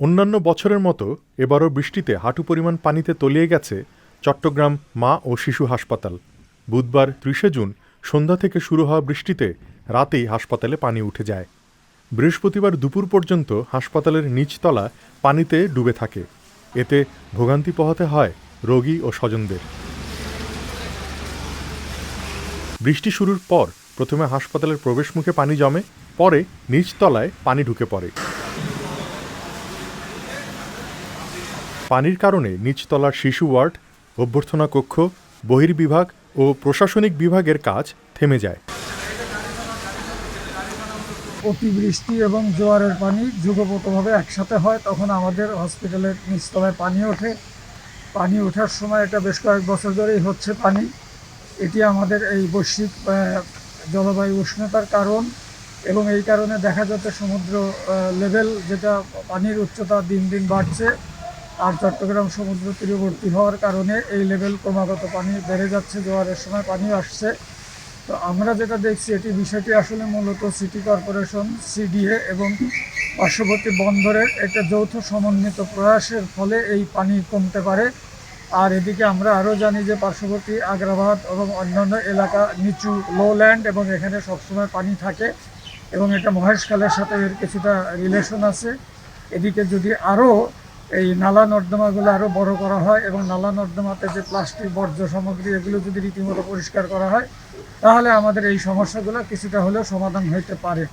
অন্যান্য বছরের মতো এবারও বৃষ্টিতে হাঁটু পরিমাণ পানিতে তলিয়ে গেছে চট্টগ্রাম মা ও শিশু হাসপাতাল। বুধবার ত্রিশে জুন সন্ধ্যা থেকে শুরু হওয়া বৃষ্টিতে রাতেই হাসপাতালে পানি উঠে যায়। বৃহস্পতিবার দুপুর পর্যন্ত হাসপাতালের নিচতলা পানিতে ডুবে থাকে। এতে ভোগান্তি পোহাতে হয় রোগী ও স্বজনদের। বৃষ্টি শুরুর পর প্রথমে হাসপাতালের প্রবেশমুখে পানি জমে, পরে নিচতলায় পানি ঢুকে পড়ে। পানির কারণে নিচতলার শিশু ওয়ার্ড, অভ্যর্থনা কক্ষ, বহির্বিভাগ ও প্রশাসনিক বিভাগের কাজ থেমে যায়। অতিবৃষ্টি এবং জোয়ারের পানি যুগপতভাবে একসাথে হয়, তখন আমাদের হসপিটালের নিচতলায় পানি ওঠে। পানি ওঠার সময় এটা বেশ কয়েক বছর ধরেই হচ্ছে পানি। এটি আমাদের এই বৈশ্বিক জলবায়ু উষ্ণতার কারণ এবং এই কারণে দেখা যাচ্ছে সমুদ্র লেভেল যেটা পানির উচ্চতা দিন দিন বাড়ছে। আর চট্টগ্রাম সমুদ্র তীরবর্তী হওয়ার কারণে এই লেভেল ক্রমাগত পানি বেড়ে যাচ্ছে, জোয়ারের সময় পানি আসছে। তো আমরা যেটা দেখছি, এটি বিষয়টি আসলে মূলত সিটি কর্পোরেশন, সিডিএ এবং পার্শ্ববর্তী বন্দরের একটা যৌথ সমন্বিত প্রয়াসের ফলে এই পানি কমতে পারে। আর এদিকে আমরা আরও জানি যে পার্শ্ববর্তী আগ্রাবাদ এবং অন্যান্য এলাকা নিচু লোল্যান্ড এবং এখানে সবসময় পানি থাকে এবং এটা মহেশখালের সাথে এর কিছুটা রিলেশন আছে। এদিকে যদি আরও এই নালা নর্দমাগুলো আরও বড় করা হয় এবং নালা নর্দমাতে যে প্লাস্টিক, বর্জ্য সামগ্রী, এগুলো যদি রীতিমতো পরিষ্কার করা হয়, তাহলে আমাদের এই সমস্যাগুলো কিছুটা হলেও সমাধান হইতে পারে।